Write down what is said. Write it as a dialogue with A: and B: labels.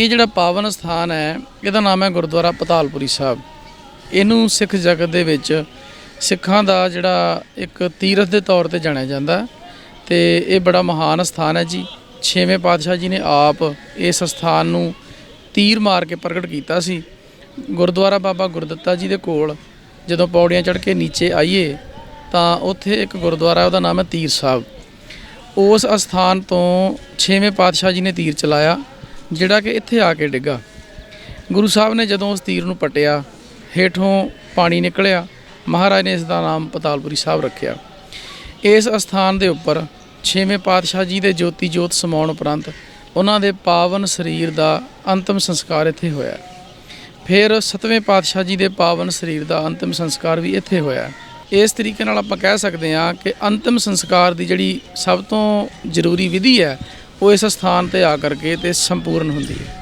A: ਇਹ ਜਿਹੜਾ ਪਾਵਨ ਸਥਾਨ ਹੈ, ਇਹਦਾ ਨਾਮ ਹੈ ਗੁਰਦੁਆਰਾ ਪਤਾਲਪੁਰੀ ਸਾਹਿਬ। ਇਹਨੂੰ ਸਿੱਖ ਜਗਤ ਦੇ ਵਿੱਚ ਸਿੱਖਾਂ ਦਾ ਜਿਹੜਾ ਇੱਕ ਤੀਰਥ ਦੇ ਤੌਰ ਤੇ ਜਾਣਿਆ ਜਾਂਦਾ ਹੈ ਤੇ ਇਹ ਬੜਾ ਮਹਾਨ ਸਥਾਨ ਹੈ ਜੀ। ਛੇਵੇਂ ਪਾਤਸ਼ਾਹ ਜੀ ਨੇ ਆਪ ਇਸ ਸਥਾਨ ਨੂੰ ਤੀਰ ਮਾਰ ਕੇ ਪ੍ਰਗਟ ਕੀਤਾ ਸੀ। ਗੁਰਦੁਆਰਾ ਬਾਬਾ ਗੁਰਦੱਤਾ ਜੀ ਦੇ ਕੋਲ ਜਦੋਂ ਪੌੜੀਆਂ ਚੜ੍ਹ ਕੇ ਨੀਚੇ ਆਈਏ, ਤਾਂ ਉੱਥੇ ਇੱਕ ਗੁਰਦੁਆਰਾ, ਉਹਦਾ ਨਾਮ ਹੈ ਤੀਰ ਸਾਹਿਬ। ਉਸ ਅਸਥਾਨ ਤੋਂ ਛੇਵੇਂ ਪਾਤਸ਼ਾਹ ਜੀ ਨੇ ਤੀਰ ਚਲਾਇਆ। ਜਿਹੜਾ ਕਿ ਇੱਥੇ ਆ ਕੇ ਡਿੱਗਾ। ਗੁਰੂ ਸਾਹਿਬ ਨੇ ਜਦੋਂ ਉਸ ਤੀਰ ਨੂੰ ਪਟਿਆ, ਹੇਠੋਂ ਪਾਣੀ ਨਿਕਲਿਆ, ਮਹਾਰਾਜ ਨੇ ਇਸ ਦਾ ਨਾਮ ਪਤਾਲਪੁਰੀ ਸਾਹਿਬ ਰੱਖਿਆ। ਇਸ ਅਸਥਾਨ ਦੇ ਉੱਪਰ ਛੇਵੇਂ ਪਾਤਸ਼ਾਹ ਜੀ ਦੇ ਜੋਤੀ ਜੋਤ ਸਮਾਉਣ ਉਪਰੰਤ ਉਹਨਾਂ ਦੇ ਪਾਵਨ ਸਰੀਰ ਦਾ ਅੰਤਮ ਸੰਸਕਾਰ ਇੱਥੇ ਹੋਇਆ। ਫਿਰ ਸਤਵੇਂ ਪਾਤਸ਼ਾਹ ਜੀ ਦੇ ਪਾਵਨ ਸਰੀਰ ਦਾ ਅੰਤਿਮ ਸੰਸਕਾਰ ਵੀ ਇੱਥੇ ਹੋਇਆ। ਇਸ ਤਰੀਕੇ ਨਾਲ ਆਪਾਂ ਕਹਿ ਸਕਦੇ ਹਾਂ ਕਿ ਅੰਤਿਮ ਸੰਸਕਾਰ ਦੀ ਜਿਹੜੀ ਸਭ ਤੋਂ ਜ਼ਰੂਰੀ ਵਿਧੀ ਹੈ ਉਹ ਇਸ ਸਥਾਨ ਤੇ ਆ ਕਰਕੇ ਤੇ ਸੰਪੂਰਨ ਹੁੰਦੀ ਹੈ।